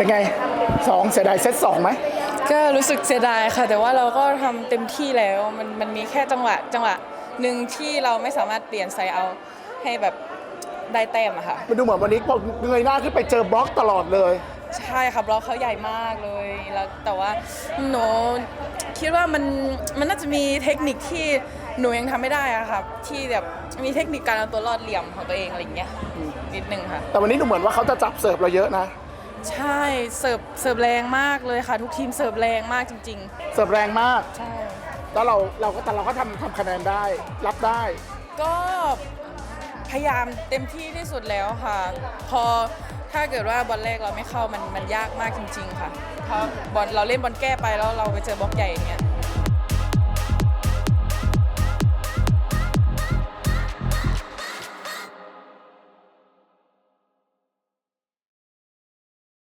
เป็นไงสองเสียดายเซตสองไหมก็รู้สึกเสียดายค่ะ แต่ว่าเราก็ทำเต็มที่แล้วมันมันมีแค่จังหวะจังหวะหนึ่งที่เราไม่สามารถเปลี่ยนไซส์เอาให้แบบได้แต้มอะค่ะ มันดูเหมือนวันนี้พอเงยหน้าขึ้นไปเจอบล็อกตลอดเลย ใช่ค่ะบล็อกเขาใหญ่มากเลยแล้วแต่ว่าหนูคิดว่ามันมันน่าจะมีเทคนิคที่หนูยังทำไม่ได้อะค่ะที่แบบมีเทคนิคการเอาตัวรอดเหลี่ยมของตัวเองอะไรอย่างเงี้ยนิดนึงค่ะ แต่วันนี้ดูเหมือนว่าเขาจะจับเสิร์ฟเราเยอะนะ ใช่เสิร์ฟเสิร์ฟแรงมากเลยค่ะ ทุกทีมเสิร์ฟแรงมากจริง เสิร์ฟแรงมาก ๆ ใช่ แล้วเราเราก็แต่เราก็ทำทำคะแนนได้ รับได้ ก็พยายามเต็มที่ที่สุดแล้วค่ะ พอถ้าเกิดว่าบอลแรกเราไม่เข้ามันมันยากมากจริง ๆ ค่ะเพราะบอลเราเล่นบอลแก้ไปแล้วเราไปเจอบล็อกใหญ่อย่างเงี้ย